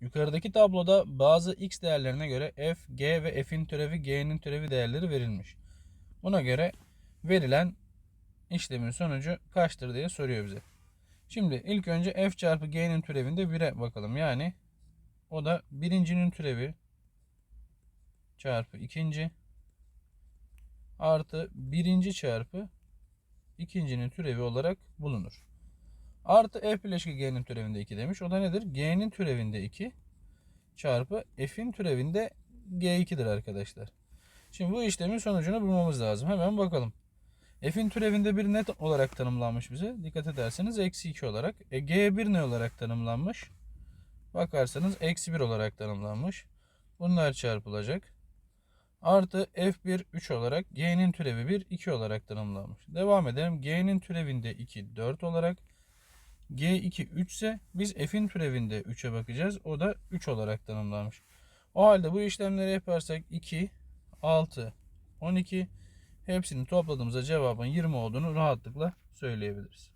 Yukarıdaki tabloda bazı x değerlerine göre f, g ve f'in türevi g'nin türevi değerleri verilmiş. Buna göre verilen işlemin sonucu kaçtır diye soruyor bize. Şimdi ilk önce f çarpı g'nin türevinde 1'e bakalım. Yani o da birincinin türevi çarpı ikinci artı birinci çarpı ikincinin türevi olarak bulunur. Artı f bileşik g'nin türevinde 2 demiş. O da nedir? g'nin türevinde 2 çarpı f'in türevinde g2'dir arkadaşlar. Şimdi bu işlemin sonucunu bulmamız lazım. Hemen bakalım. F'in türevinde bir net olarak tanımlanmış bize. Dikkat ederseniz eksi 2 olarak. E, G1 ne olarak tanımlanmış? Bakarsanız eksi 1 olarak tanımlanmış. Bunlar çarpılacak. Artı F1 3 olarak G'nin türevi 1 2 olarak tanımlanmış. Devam edelim. G'nin türevinde 2 4 olarak G2 3 ise biz F'in türevinde 3'e bakacağız. O da 3 olarak tanımlanmış. O halde bu işlemleri yaparsak 2, 6, 12 hepsini topladığımızda cevabın 20 olduğunu rahatlıkla söyleyebiliriz.